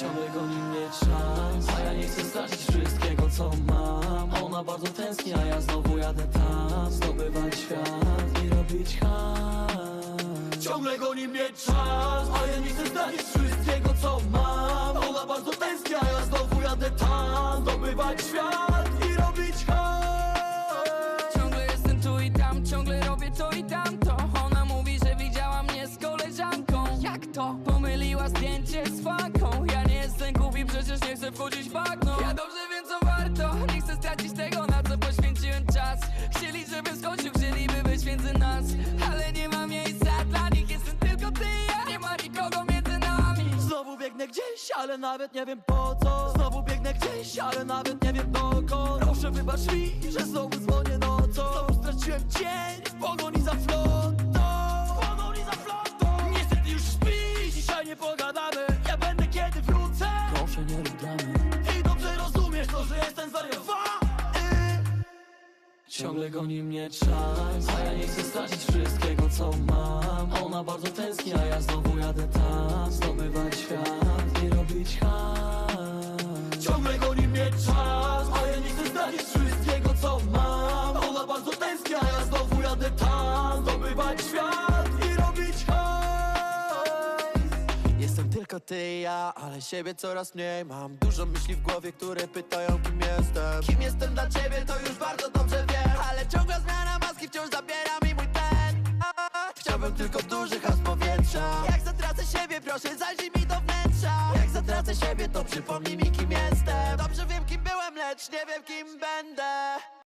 Ciągle goni mnie czas A ja nie chcę stracić wszystkiego co mam. Ona bardzo tęskni, a ja znowu jadę tam. Zdobywać świat i robić hajs. Ciągle goni mnie czas A ja nie chcę stracić wszystkiego co mam. Ona bardzo tęskni, a ja znowu jadę tam. Zdobywać świat i robić hajs. Ciągle jestem tu i tam, ciągle robię to i tamto. Ona mówi, że widziała mnie z koleżanką. Jak to? Pomyliła zdjęcie z faką nie chcę stracić tego na co poświęciłem czas. Chcieli, żebym skończył, chcieliby być między nas. Ale nie ma miejsca dla nich, jestem tylko ty ja. Nie ma nikogo między nami. Znowu biegnę gdzieś, ale nawet nie wiem po co. Znowu biegnę gdzieś, ale nawet nie wiem dokąd Proszę wybacz mi, że znowu dzwonię nocą. Znowu straciłem cień w pogoni za Ciągle goni mnie czas A ja nie chcę stracić wszystkiego co mam. Ona bardzo tęskni, a ja znowu jadę tam. Zdobywać świat i robić hajs Ciągle goni mnie czas A ja nie chcę stracić wszystkiego co mam. Ona bardzo tęskni, a ja znowu jadę tam. Zdobywać świat i robić hajs Jestem tylko ty i ja, ale siebie coraz mniej Mam. Dużo myśli w głowie, które pytają kim jestem. Kim jestem dla ciebie to już bardzo dobrze Chciałbym tylko duży haz powietrza. Jak zatracę siebie proszę zajrzyj mi do wnętrza. Jak zatracę siebie to przypomnij mi kim jestem. Dobrze wiem kim byłem lecz nie wiem kim będę